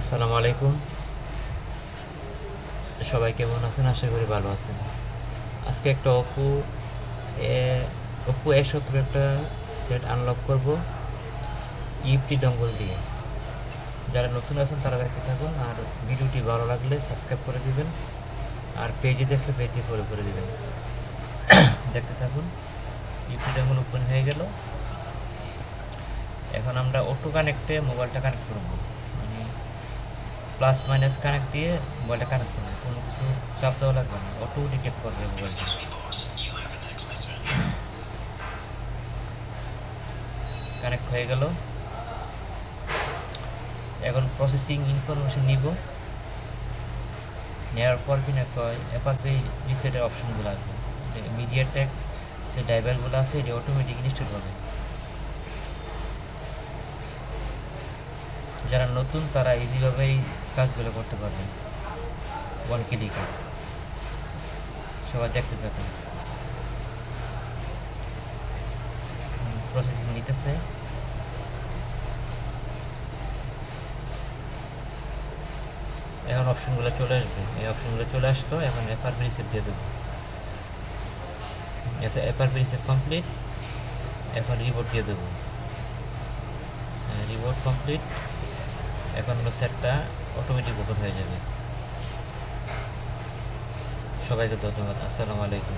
আসসালামু আলাইকুম সবাই কেমন আছেন? আশা করি ভালো আছেন। আজকে একটা অপু অপু এ সতেরো একটা সেট আনলক করব। ইপটি ডঙ্গল দিয়ে। যারা নতুন আছেন, তারা দেখতে থাকুন। আর ভিডিওটি ভালো লাগলে সাবস্ক্রাইব করে দিবেন। আর পেজে দেখলে পেজে ফলো করে দিবেন। দেখতে থাকুন। ইপটি ডঙ্গল ওপেন হয়ে গেল। এখন আমরা অটো কানেক্টে মোবাইলটা কানেক্ট করব। প্লাস মাইনাস কানেক্ট দিয়ে মোবাইলটা কানেক্ট করব কোনো কিছু চাপ দেওয়া লাগবে না অটো ডিটেক্ট করবে মোবাইলটা কানেক্ট হয়ে গেল। এখন প্রসেসিং ইনফরমেশন নিব। নেওয়ার পর কিনা কয় এপাকে রিসেটের অপশনগুলো আসবে। মিডিয়া টেক যে ড্রাইভারগুলো আছে এটি অটোমেটিক ইনস্টল হবে। যারা নতুন তারা ইজিভাবে এই কাজগুলো করতে পারবেন ওয়ান ক্লিকে সবাই দেখতে থাকুন প্রসেসিং নিতেছে। এখন অপশনগুলো চলে আসবে। এই অপশনগুলো চলে আসলো, এখন এফআর রিসেট দিয়ে দেবো। এফআর রিসেট কমপ্লিট এখন রিবোর্ড দিয়ে দেবো। রিবোর্ড কমপ্লিট এখন হলো সেটটা অটোমেটিক ওপেন হয়ে যাবে। সবাইকে ধন্যবাদ। আসসালামু আলাইকুম।